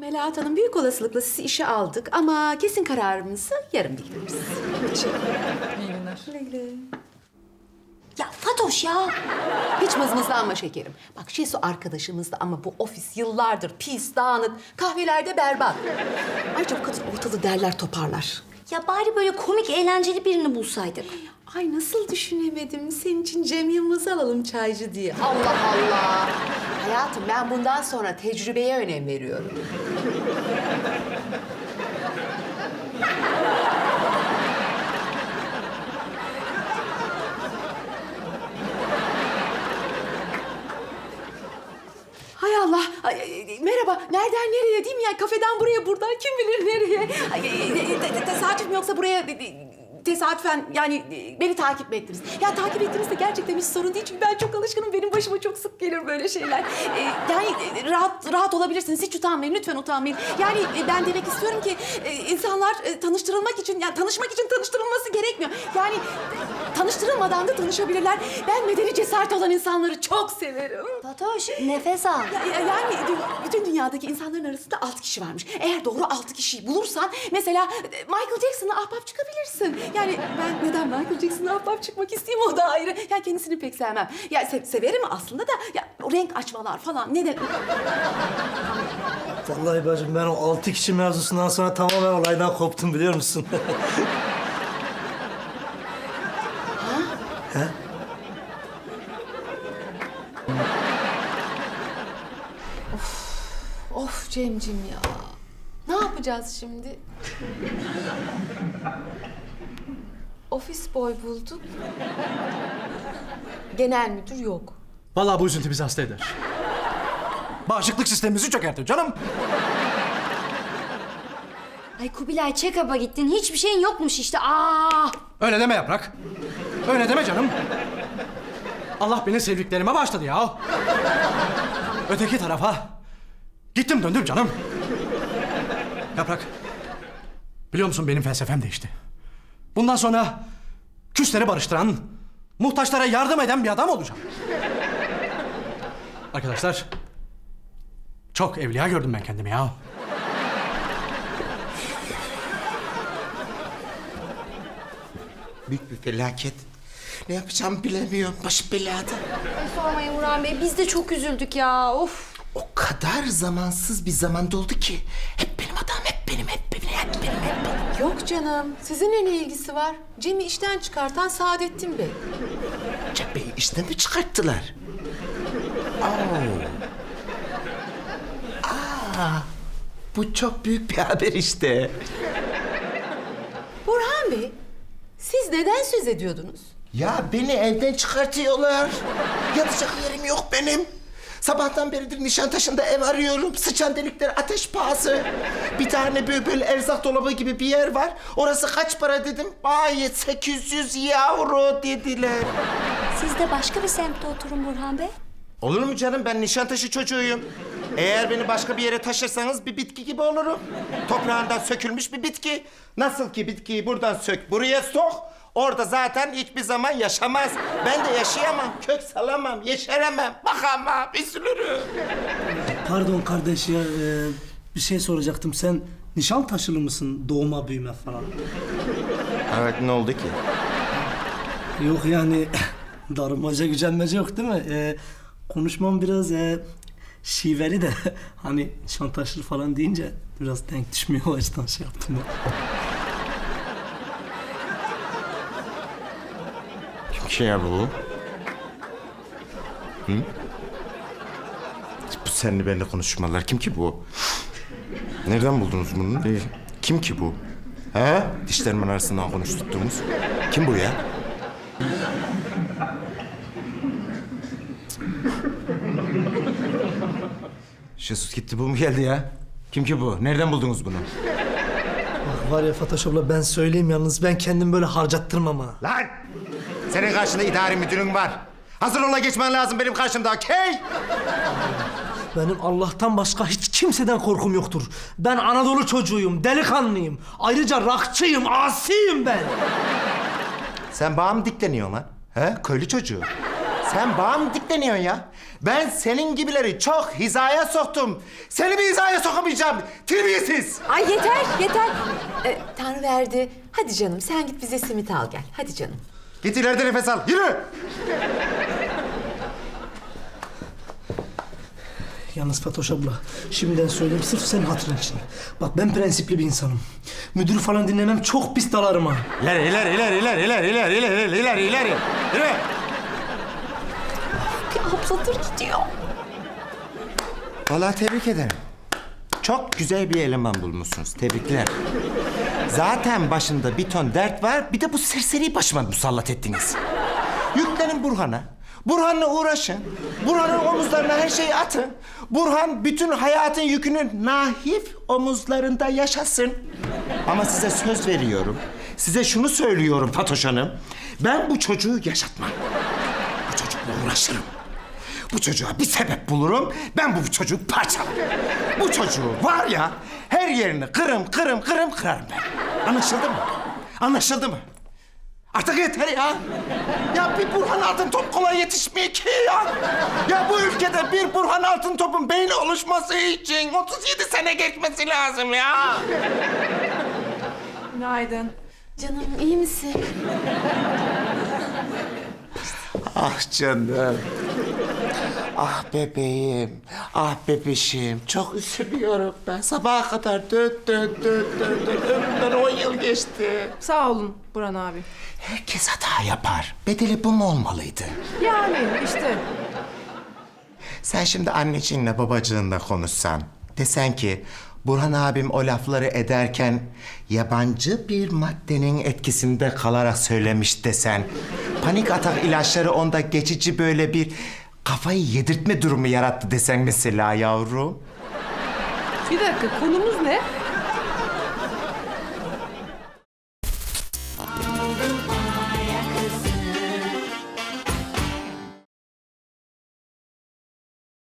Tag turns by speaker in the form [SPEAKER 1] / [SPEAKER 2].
[SPEAKER 1] Melahat Hanım büyük olasılıkla sizi işe aldık ama kesin kararımızı yarın bildiririz.
[SPEAKER 2] İyi günler.
[SPEAKER 1] Güle güle.
[SPEAKER 3] Ya Fatoş ya.
[SPEAKER 1] Hiç mızmızlanma şekerim. Bak Şesu arkadaşımız da ama bu ofis yıllardır pis, dağınık, kahvelerde berbat. Ayrıca bu kadın ortalığı derler toparlar.
[SPEAKER 3] Ya bari böyle komik, eğlenceli birini bulsaydık.
[SPEAKER 1] Ay nasıl düşünemedim senin için Cem Yılmaz'ı alalım çaycı diye. Allah Allah. Hayatım ben bundan sonra tecrübeye önem veriyorum. Hay Allah. Ay, merhaba. Nereden nereye değil mi ya? Kafeden buraya, buradan kim bilir nereye? Ay, ay, ay, te- te- tesadüf mü yoksa buraya e, e, tesadüfen yani e, beni takip ettiniz? Ya takip ettiğinizde gerçekten hiç sorun değil çünkü ben çok alışkınım. Benim başıma çok sık gelir böyle şeyler. E, yani e, rahat rahat olabilirsiniz. Hiç utanmayın. Lütfen utanmayın. Yani e, ben demek istiyorum ki insanlar tanıştırılmak için yani tanışmak için tanıştırılması gerekmiyor. Yani tanıştırılmadan da tanışabilirler. Ben medeni cesaret olan insanları çok severim.
[SPEAKER 3] Fatoş, nefes al.
[SPEAKER 1] Ya, ya- yani dü- bütün dünyadaki insanların arasında altı kişi varmış. Eğer doğru altı kişiyi bulursan mesela e, Michael Jackson'la ahbap çıkabilirsin. Yani ben neden Michael Jackson'la ahbap çıkmak isteyeyim o da ayrı. Yani kendisini pek sevmem. Ya se- severim aslında da ya o renk açmalar falan neden?
[SPEAKER 4] Vallahi bacım ben o altı kişi mevzusundan sonra tamamen olaydan koptum biliyor musun?
[SPEAKER 1] Of Cemcim ya. Ne yapacağız şimdi? Ofis boy bulduk. Genel müdür yok.
[SPEAKER 5] Vallahi bu üzüntü bizi hasta eder. Bağışıklık sistemimizi çökertir canım.
[SPEAKER 3] Ay Kubilay check-up'a gittin. Hiçbir şeyin yokmuş işte. Aa!
[SPEAKER 5] Öyle deme yaprak. Öyle deme canım. Allah beni sevdiklerime bağışladı ya. Öteki tarafa gittim döndüm canım. Yaprak. Biliyor musun benim felsefem değişti. Bundan sonra küsleri barıştıran, muhtaçlara yardım eden bir adam olacağım. Arkadaşlar, çok evliya gördüm ben kendimi ya.
[SPEAKER 6] Büyük bir felaket. Ne yapacağımı bilemiyorum. Başım belada.
[SPEAKER 3] Sormayın Burhan Bey. Biz de çok üzüldük ya. Of.
[SPEAKER 6] O kadar zamansız bir zamanda oldu ki. Hep benim adam, hep benim, hep benim, hep benim, hep benim.
[SPEAKER 1] Yok canım. Sizinle ne ilgisi var? Cem'i işten çıkartan Saadettin Bey.
[SPEAKER 6] Cem Bey'i işten mi çıkarttılar? Oo. Aa, bu çok büyük bir haber işte.
[SPEAKER 1] Burhan Bey, siz neden söz ediyordunuz?
[SPEAKER 6] Ya beni evden çıkartıyorlar. Yatacak yerim yok benim. Sabahtan beridir Nişantaşı'nda ev arıyorum. Sıçan delikler ateş pahası. Bir tane böyle, böyle erzak dolabı gibi bir yer var. Orası kaç para dedim. Ay 800 yavru dediler.
[SPEAKER 3] Siz de başka bir semtte oturun Burhan Bey.
[SPEAKER 6] Olur mu canım? Ben Nişantaşı çocuğuyum. Eğer beni başka bir yere taşırsanız bir bitki gibi olurum. Toprağından sökülmüş bir bitki. Nasıl ki bitkiyi buradan sök, buraya sok. Orada zaten hiçbir zaman yaşamaz. Ben de yaşayamam, kök salamam, yeşeremem, bakamam, üzülürüm.
[SPEAKER 4] Pardon kardeş ya e, bir şey soracaktım. Sen nişan taşılı mısın doğuma büyüme falan?
[SPEAKER 6] Evet, ne oldu ki?
[SPEAKER 4] Yok yani darılmaca gücenmece yok değil mi? E, konuşmam biraz e, şiveli de hani nişan taşılı falan deyince biraz denk düşmüyor o açıdan şey yaptım ben.
[SPEAKER 6] Kim ki ya bu? Hı? Bu seninle benimle konuşmalar. Kim ki bu? Nereden buldunuz bunu? Ne- Kim ki bu? He? Dişlerimin arasından konuşturduğumuz. Kim bu ya? Jesus gitti bu mu geldi ya? Kim ki bu? Nereden buldunuz bunu?
[SPEAKER 4] Bak var ya Fatoş abla ben söyleyeyim yalnız ben kendim böyle harcattırmam ha.
[SPEAKER 6] Lan! Senin karşında idari müdürün var. Hazır ola geçmen lazım benim karşımda, okey?
[SPEAKER 4] Benim Allah'tan başka hiç kimseden korkum yoktur. Ben Anadolu çocuğuyum, delikanlıyım. Ayrıca rakçıyım, asiyim ben.
[SPEAKER 6] Sen bağ mı dikleniyorsun lan? He? Köylü çocuğu. Sen bana mı dikleniyorsun ya? Ben senin gibileri çok hizaya soktum. Seni bir hizaya sokamayacağım. Terbiyesiz.
[SPEAKER 1] Ay yeter, yeter. Ee, Tanrı verdi. Hadi canım sen git bize simit al gel. Hadi canım.
[SPEAKER 6] Git ileride nefes al. Yürü.
[SPEAKER 4] Yalnız Fatoş abla, şimdiden söyleyeyim sırf senin hatırın için. Bak ben prensipli bir insanım. Müdürü falan dinlemem çok pis dalarım ha.
[SPEAKER 6] İleri, ileri, ileri, ileri, ileri, ileri, ileri, ileri, ileri. Yürü.
[SPEAKER 1] Bir abladır gidiyor.
[SPEAKER 6] Vallahi tebrik ederim. Çok güzel bir eleman bulmuşsunuz. Tebrikler. Zaten başında bir ton dert var. Bir de bu serseriyi başıma musallat ettiniz. Yüklenin Burhan'a. Burhan'la uğraşın. Burhan'ın omuzlarına her şeyi atın. Burhan bütün hayatın yükünü nahif omuzlarında yaşasın. Ama size söz veriyorum. Size şunu söylüyorum Fatoş Hanım. Ben bu çocuğu yaşatmam. Bu çocukla uğraşırım. Bu çocuğa bir sebep bulurum. Ben bu çocuğu parçalarım. Bu çocuğu var ya her yerini kırım kırım kırım kırarım ben. Anlaşıldı mı? Anlaşıldı mı? Artık yeter ya. Ya bir Burhan Altın Top kolay yetişmiyor ki ya. Ya bu ülkede bir Burhan Altın Top'un beyni oluşması için 37 sene geçmesi lazım ya.
[SPEAKER 2] Günaydın.
[SPEAKER 1] Canım iyi misin?
[SPEAKER 6] Ah canım. Ah bebeğim. Ah bebişim. Çok üzülüyorum ben. Sabaha kadar dön dön dön dön dön. Ömrümden on yıl geçti.
[SPEAKER 2] Sağ olun Burhan abi.
[SPEAKER 6] Herkes hata yapar. Bedeli bu mu olmalıydı?
[SPEAKER 2] Yani işte.
[SPEAKER 6] Sen şimdi anneciğinle babacığınla konuşsan. Desen ki Burhan abim o lafları ederken yabancı bir maddenin etkisinde kalarak söylemiş desen. Panik atak ilaçları onda geçici böyle bir kafayı yedirtme durumu yarattı desen mesela yavrum.
[SPEAKER 2] Bir dakika konumuz ne?